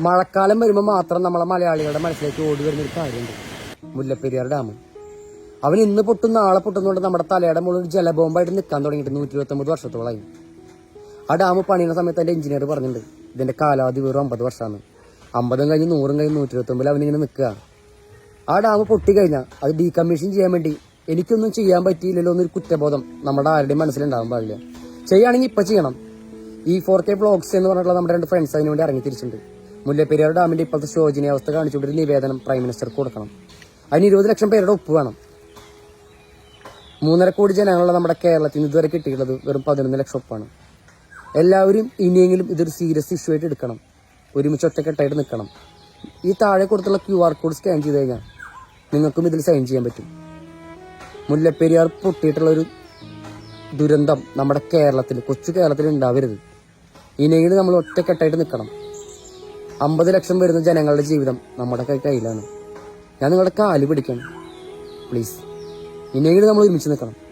മഴക്കാലം വരുമ്പോൾ മാത്രം നമ്മളെ മലയാളികളുടെ മനസ്സിലേക്ക് ഓടി വരുന്ന ഒരു കാര്യമുണ്ട്. മുല്ലപ്പെരിയാർ ഡാം. അവൻ ഇന്ന് പൊട്ടും നാളെ പൊട്ടുന്നതുകൊണ്ട് നമ്മുടെ തലയുടെ മുകളിൽ ഒരു ജലബോംബായിട്ട് നിൽക്കാൻ തുടങ്ങിയിട്ട് നൂറ്റി ഇരുപത്തൊമ്പത് വർഷത്തോളമായി. ആ ഡാം പണിയുന്ന സമയത്ത് എന്റെ എഞ്ചിനീയർ പറഞ്ഞിട്ടുണ്ട് ഇതിന്റെ കാലാവധി വെറും അമ്പത് വർഷമാണ്. അമ്പതും കഴിഞ്ഞ് നൂറും കഴിഞ്ഞ് നൂറ്റി ഇരുപത്തൊമ്പതിൽ അവനിങ്ങനെ നിൽക്കുക. ആ ഡാം പൊട്ടിക്കഴിഞ്ഞാൽ അത് ഡീകമ്മീഷൻ ചെയ്യാൻ വേണ്ടി എനിക്കൊന്നും ചെയ്യാൻ പറ്റിയില്ലല്ലോ എന്നൊരു കുറ്റബോധം നമ്മുടെ ആരുടെയും മനസ്സിലുണ്ടാകാൻ പാടില്ല. ചെയ്യുകയാണെങ്കിൽ ഇപ്പം ചെയ്യണം. ഈ ഫോർ കെ ബ്ലോഗ്സ് എന്ന് പറഞ്ഞിട്ടുള്ള നമ്മുടെ രണ്ട് ഫ്രണ്ട്സ് അതിന് വേണ്ടി ഇറങ്ങി തിരിച്ചിട്ടുണ്ട്. മുല്ലപ്പെരിയാർ ഡാമിന്റെ ഇപ്പോഴത്തെ ശോചനീയാവസ്ഥ കാണിച്ചുകൊണ്ട് ഒരു നിവേദനം പ്രൈം മിനിസ്റ്റർക്ക് കൊടുക്കണം. അതിന് ഇരുപത് ലക്ഷം പേരുടെ ഒപ്പ് വേണം. മൂന്നര കോടി ജനങ്ങളുള്ള നമ്മുടെ കേരളത്തിൽ നിന്ന് ഇതുവരെ കിട്ടിയിട്ടുള്ളത് വെറും പതിനൊന്ന് ലക്ഷം ഒപ്പാണ്. എല്ലാവരും ഇനിയെങ്കിലും ഇതൊരു സീരിയസ് ഇഷ്യൂ ആയിട്ട് എടുക്കണം. ഒരുമിച്ച് ഒറ്റക്കെട്ടായിട്ട് നിൽക്കണം. ഈ താഴെ കൊടുത്തുള്ള ക്യു ആർ കോഡ് സ്കാൻ ചെയ്ത് കഴിഞ്ഞാൽ നിങ്ങൾക്കും ഇതിൽ സൈൻ ചെയ്യാൻ പറ്റും. മുല്ലപ്പെരിയാർ പൊട്ടിയിട്ടുള്ള ഒരു ദുരന്തം നമ്മുടെ കേരളത്തിൽ കൊച്ചു കേരളത്തിൽ ഉണ്ടാവരുത്. ഇനിയെങ്കിലും നമ്മൾ ഒറ്റക്കെട്ടായിട്ട് നിൽക്കണം. അമ്പത് ലക്ഷം വരുന്ന ജനങ്ങളുടെ ജീവിതം നമ്മുടെ കയ്യിലാണ്. ഞാൻ നിങ്ങളുടെ കാൽ പിടിക്കണം. പ്ലീസ് ഇനിയെങ്കിലും നമ്മൾ ഒരുമിച്ച് നിൽക്കണം.